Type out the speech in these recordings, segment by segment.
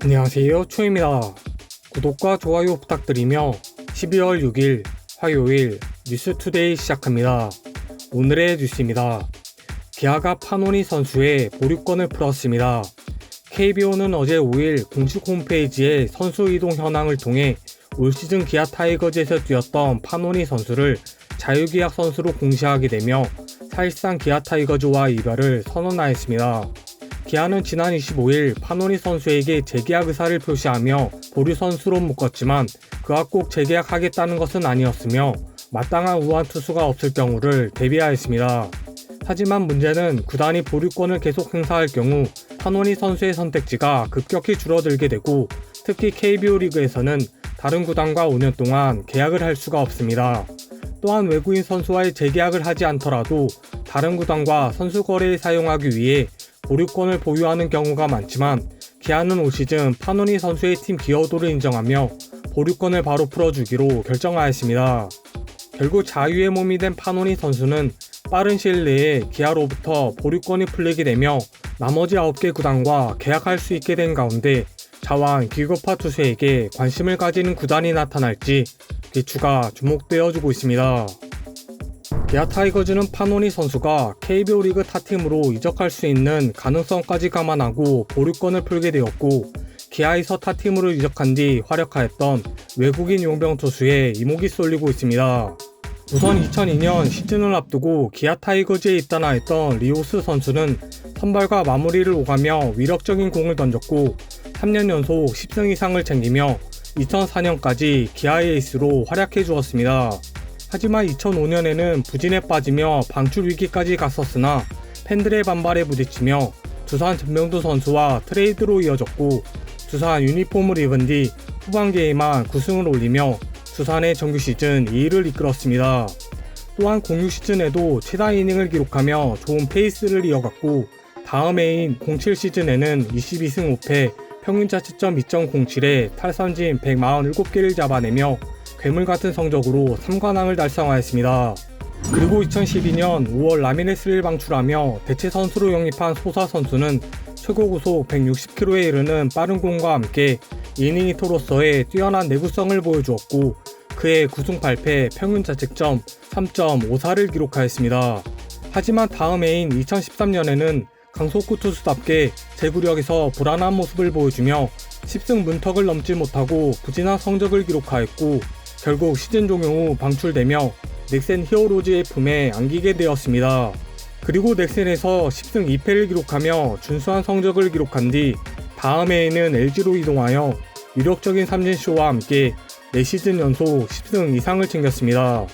안녕하세요 초입니다. 구독과 좋아요 부탁드리며 12월 6일 화요일 뉴스투데이 시작합니다. 오늘의 뉴스입니다. 기아가 파노니 선수의 보류권을 풀었습니다. KBO는 어제 5일 공식 홈페이지에 선수 이동 현황을 통해 올 시즌 기아 타이거즈에서 뛰었던 파노니 선수를 자유계약 선수로 공시하게 되며 사실상 기아 타이거즈와 이별을 선언하였습니다. 기아는 지난 25일 파노니 선수에게 재계약 의사를 표시하며 보류 선수로 묶었지만 그가 꼭 재계약하겠다는 것은 아니었으며 마땅한 우한 투수가 없을 경우를 대비하였습니다. 하지만 문제는 구단이 보류권을 계속 행사할 경우 파노니 선수의 선택지가 급격히 줄어들게 되고 특히 KBO 리그에서는 다른 구단과 5년 동안 계약을 할 수가 없습니다. 또한 외국인 선수와의 재계약을 하지 않더라도 다른 구단과 선수 거래에 사용하기 위해 보류권을 보유하는 경우가 많지만 기아는 올 시즌 파노니 선수의 팀 기여도를 인정하며 보류권을 바로 풀어주기로 결정하였습니다. 결국 자유의 몸이 된 파노니 선수는 빠른 시일 내에 기아로부터 보류권이 풀리게 되며 나머지 9개 구단과 계약할 수 있게 된 가운데 자완 기급파 투수에게 관심을 가지는 구단이 나타날지 기추가 주목되어주고 있습니다. 기아 타이거즈는 파노니 선수가 KBO 리그 타팀으로 이적할 수 있는 가능성까지 감안하고 보류권을 풀게 되었고 기아에서 타팀으로 이적한 뒤 활약하였던 외국인 용병 투수에 이목이 쏠리고 있습니다. 우선 2002년 시즌을 앞두고 기아 타이거즈에 입단하였던 리오스 선수는 선발과 마무리를 오가며 위력적인 공을 던졌고 3년 연속 10승 이상을 챙기며 2004년까지 기아의 에이스로 활약해 주었습니다. 하지만 2005년에는 부진에 빠지며 방출 위기까지 갔었으나 팬들의 반발에 부딪히며 두산 전명도 선수와 트레이드로 이어졌고 두산 유니폼을 입은 뒤 후반기에만 9승을 올리며 두산의 정규 시즌 2위를 이끌었습니다. 또한 공유 시즌에도 최다 이닝을 기록하며 좋은 페이스를 이어갔고 다음 해인 07 시즌에는 22승 5패 평균 자책점 2.07에 탈선진 147개를 잡아내며 괴물 같은 성적으로 3관왕을 달성하였습니다. 그리고 2012년 5월 라미네스를 방출하며 대체 선수로 영입한 소사 선수는 최고 구속 160km에 이르는 빠른 공과 함께 이닝 히터로서의 뛰어난 내구성을 보여주었고 그의 9승 8패 평균 자책점 3.54를 기록하였습니다. 하지만 다음 해인 2013년에는 강속구 투수답게 제구력에서 불안한 모습을 보여주며 10승 문턱을 넘지 못하고 부진한 성적을 기록하였고 결국 시즌 종료 후 방출되며 넥센 히어로즈의 품에 안기게 되었습니다. 그리고 넥센에서 10승 2패를 기록하며 준수한 성적을 기록한 뒤 다음 해에는 LG로 이동하여 위력적인 삼진쇼와 함께 4시즌 연속 10승 이상을 챙겼습니다.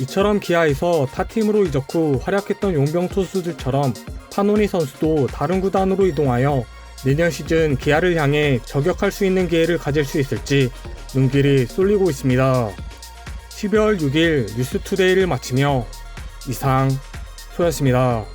이처럼 기아에서 타팀으로 이적 후 활약했던 용병 투수들처럼 파노니 선수도 다른 구단으로 이동하여 내년 시즌 기아를 향해 저격할 수 있는 기회를 가질 수 있을지 눈길이 쏠리고 있습니다. 12월 6일 뉴스투데이를 마치며 이상 소였습니다.